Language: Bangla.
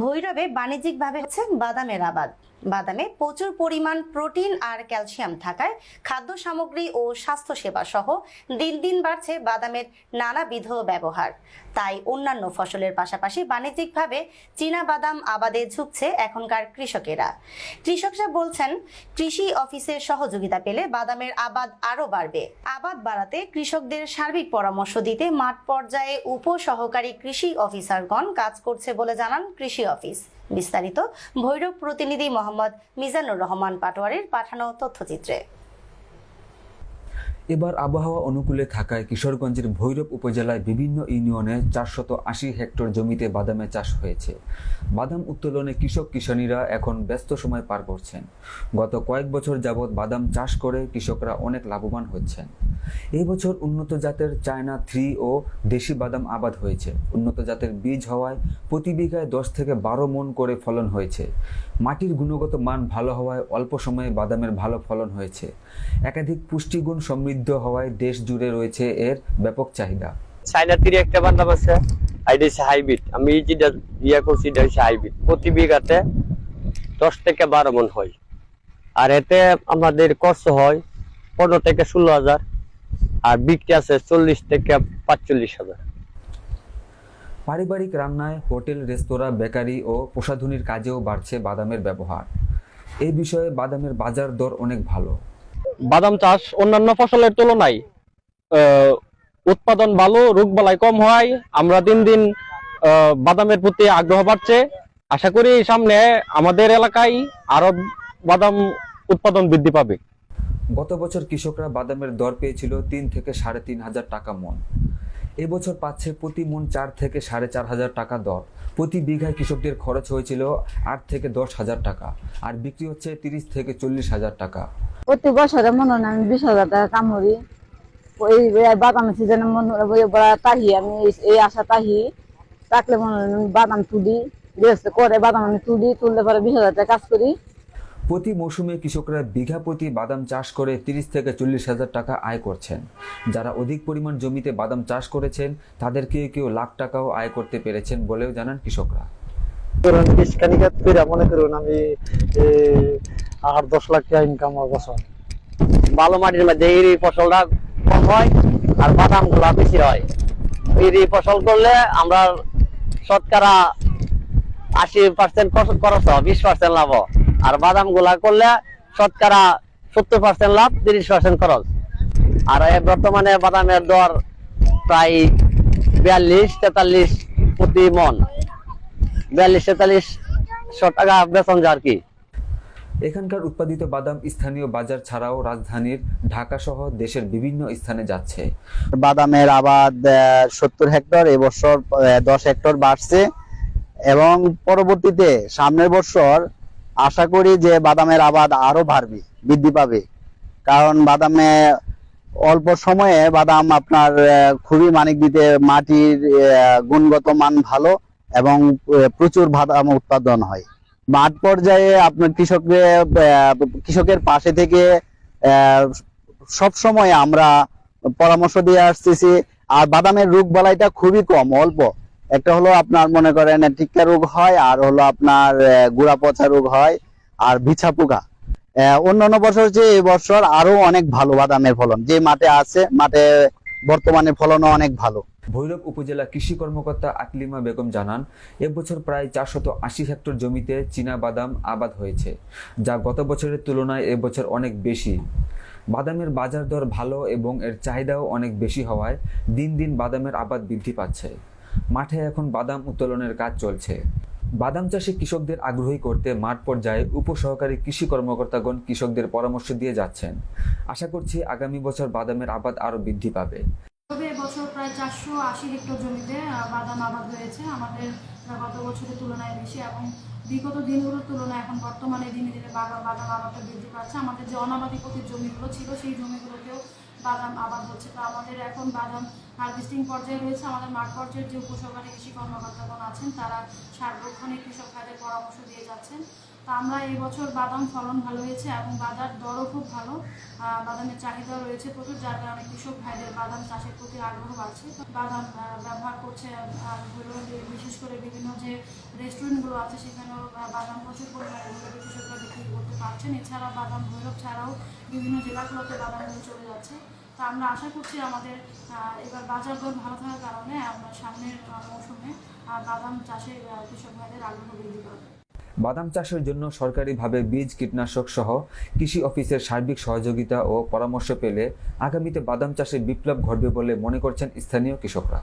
ভৈরবে বাণিজ্যিকভাবে হচ্ছে বাদামের আবাদ। বাদামে প্রচুর পরিমাণ প্রোটিন আর ক্যালসিয়াম থাকায় খাদ্য সামগ্রী ও স্বাস্থ্যসেবা সহ দিন দিন বাড়ছে বাদামের নানাবিধ ব্যবহার। তাই অন্যান্য ফসলের পাশাপাশি বাণিজ্যিকভাবে চীনা বাদাম আবাদে ঝুঁকছে এখনকার কৃষকেরা। কৃষকরা বলছেন, কৃষি অফিসের সহযোগিতা পেলে বাদামের আবাদ আরও বাড়বে। আবাদ বাড়াতে কৃষকদের সার্বিক পরামর্শ দিতে মাঠ পর্যায়ে উপসহকারী কৃষি অফিসারগণ কাজ করছে বলে জানান কৃষি অফিস। বিস্তারিত। ভৈরব প্রতিনিধি মোহাম্মদ মিজানুর রহমান পাটোয়ারির পাঠানো তথ্যচিত্রে। এবার আবহাওয়া অনুকূলে থাকায় কিশোরগঞ্জের ভৈরব উপজেলায় বিভিন্ন ইউনিয়নে চারশত আশি হেক্টর জমিতে বাদামের চাষ হয়েছে। বাদাম উত্তোলনে কৃষক কিষানীরা এখন ব্যস্ত সময় পার করছেন। গত কয়েক বছর যাবৎ বাদাম চাষ করে কৃষকরা অনেক লাভবান হচ্ছেন। এই বছর উন্নত জাতের চায়না থ্রি ও দেশি বাদাম আবাদ হয়েছে। উন্নত জাতের বীজ হওয়ায় প্রতি বিঘায় দশ থেকে বারো মন করে ফলন হয়েছে। মাটির গুণগত মান ভালো হওয়ায় অল্প সময়ে বাদামের ভালো ফলন হয়েছে। একাধিক পুষ্টিগুণ সমৃদ্ধ হওয়ায় দেশ জুড়ে রয়েছে এর ব্যাপক চাহিদা। চাইনা তীরে একটা বান্ধব আছে এটা হচ্ছে হাইব্রিড। আমি যেটা ইয়া করছি এটা হচ্ছে হাইব্রিড। প্রতি বিঘাতে দশ থেকে বারো মন হয়। আর এতে আমাদের খরচ হয় পনেরো থেকে ষোলো হাজার আর বিক্রি আছে চল্লিশ থেকে পাঁচচল্লিশ হাজার। পারিবারিক রান্নায় হোটেল রেস্তোরাঁ বেকারি ও প্রসাধনীর কাজেও বাড়ছে বাদামের ব্যবহার। এই বিষয়ে বাদামের বাজার দর অনেক ভালো। বাদাম চাষ অন্যান্য ফসলের তুলনায় উৎপাদন ভালো রোগবালাই কম হয়, আমরা দিন দিন বাদামের প্রতি আগ্রহ বাড়ছে। আশা করি সামনে আমাদের এলাকায় আরও বাদাম উৎপাদন বৃদ্ধি পাবে। গত বছর কৃষকরা বাদামের দর পেয়েছিল তিন থেকে সাড়ে তিন হাজার টাকা মন। এবছর পাচ্ছে প্রতি মন চার থেকে সাড়ে চার হাজার টাকা দর। প্রতি বিঘায় কৃষকদের খরচ হয়েছিল আট থেকে দশ হাজার টাকা, আর বিক্রি হচ্ছে তিরিশ থেকে চল্লিশ হাজার টাকা। প্রতি বছরে মনে হয় আমি বিশ হাজার টাকা কামড়ি ওই বাদাম সিজনে মনে হয় বড় তাহি আমি এই- আশা তাহি। থাকলে মনে হয় আমি বাদাম তুলি গৃহস্থ করে বাদাম আমি তুলি তুললে পরে বিশ হাজার টাকা কাজ করি। প্রতি মৌসুমে কৃষকরা বিঘা প্রতি বাদাম চাষ করে তিরিশ থেকে চল্লিশ হাজার টাকা আয় করছেন। যারা অধিক পরিমাণ জমিতে বাদাম চাষ করেছেন তাদের কেউ কেউ লাখ টাকাও আয় করতে পেরেছেন বলেও জানান কৃষকরা। মনে করুন আমি আট, দশ লাখ টাকা ইনকাম বছর। ভালো মাটির মধ্যে এই ফসলটা কম হয় আর বাদামগুলা বেশি হয়। এই ফসল করলে আমরা শতকরা আশি পার্সেন্ট খরচ হয়, বিশ পার্সেন্ট লাভ আর বাদামগুলা করলে শতকরা সত্তর পার্সেন্ট লাভ, তিরিশ পার্সেন্ট খরচ। আর বর্তমানে বাদামের দর প্রায় বিয়াল্লিশ, তেতাল্লিশ প্রতি মন। বিয়াল্লিশ, তেতাল্লিশ শো টাকা বেতন যায় আর কি। এখানকার উৎপাদিত বাদাম স্থানীয় বাজার ছাড়াও রাজধানীর ঢাকা সহ দেশের বিভিন্ন স্থানে যাচ্ছে। বাদামের আবাদ সত্তর হেক্টর, এবছর দশ হেক্টর বাড়ছে। এবং পরবর্তীতে সামনের বছর আশা করি যে বাদামের আবাদ আরও বাড়বে, বৃদ্ধি পাবে। কারণ বাদামে অল্প সময়ে বাদাম আপনার খুবই মানিক দিতে মাটির গুণগত মান ভালো এবং প্রচুর বাদাম উৎপাদন হয়। মাঠ পর্যায়ে আপনার কৃষকদের কৃষকের পাশে থেকে সব সময় আমরা পরামর্শ দিয়ে আসতেছি। আর বাদামের রোগ বালাইটা খুবই কম, অল্প। একটা হলো আপনার মনে করেন টিক্কা রোগ হয়, আর হলো আপনার গুড়া পচা রোগ হয়, আর বিছা পোকা। অন্যান্য বছর যে এই বছর আরও অনেক ভালো বাদামের ফলন। যে মাঠে আছে, মাঠে বর্তমানে ফলনও অনেক ভালো। ভৈরব উপজেলা কৃষি কর্মকর্তা আকলিমা বেগম জানান, এবছর প্রায় চারশত আশি হেক্টর জমিতে চীনা বাদাম আবাদ হয়েছে, যা গত বছরের তুলনায় এবছর অনেক বেশি। বাদামের বাজার দর ভালো এবং এর চাহিদাও অনেক বেশি হওয়ায় দিন দিন বাদামের আবাদ বৃদ্ধি পাচ্ছে। মাঠে এখন বাদাম উত্তোলনের কাজ চলছে। বাদাম চাষে কৃষকদের আগ্রহী করতে মাঠ পর্যায়ে উপসহকারী কৃষি কর্মকর্তাগণ কৃষকদের পরামর্শ দিয়ে যাচ্ছেন। আশা করছি আগামী বছর বাদামের আবাদ আরও বৃদ্ধি পাবে। তবে এবছর প্রায় চারশো আশি হেক্টর জমিতে বাদাম আবাদ হয়েছে। আমাদের গত বছরের তুলনায় বেশি এবং বিগত দিনগুলোর তুলনায় এখন বর্তমানে দিনে দিনে বাদাম আবাদটা বৃদ্ধি পাচ্ছে। আমাদের যে অনাবাদী প্রতির জমিগুলো ছিল, সেই জমিগুলোতেও বাদাম আবাদ হচ্ছে। তো আমাদের এখন বাদাম হার্ভেস্টিং পর্যায়ে রয়েছে। আমাদের মাঠ পর্যায়ের যে উপসভার কৃষি কর্মকর্তাগণ আছেন, তারা সার্বক্ষণিক কৃষক ভাইদের পরামর্শ দিয়ে যাচ্ছেন। তো আমরা এই বছর বাদাম ফলন ভালো হয়েছে এবং বাজার দরও খুব ভালো। বাদামের চাহিদা রয়েছে প্রচুর, যার কারণে কৃষক ভাইদের বাদাম চাষের প্রতি আগ্রহ বাড়ছে। বাদাম ব্যবহার করছে হলো বিশেষ করে বিভিন্ন যে রেস্টুরেন্টগুলো আছে সেখানেও বাদাম প্রচুর পরিমাণে কৃষকরা বিক্রি করতে পারছেন। এছাড়া বাদাম ভৈরব ছাড়াও বিভিন্ন জেলাগুলোতে বাদামগুলো চলে যাচ্ছে। তো আমরা আশা করছি আমাদের এবার বাজার দর ভালো থাকার কারণে আমরা সামনের মৌসুমে বাদাম চাষে কৃষক ভাইদের আগ্রহ বৃদ্ধি পাবে। বাদাম চাষের জন্য সরকারিভাবে বীজ কীটনাশক সহ কৃষি অফিসের সার্বিক সহযোগিতা ও পরামর্শ পেলে আগামীতে বাদাম চাষে বিপ্লব ঘটবে বলে মনে করছেন স্থানীয় কৃষকরা।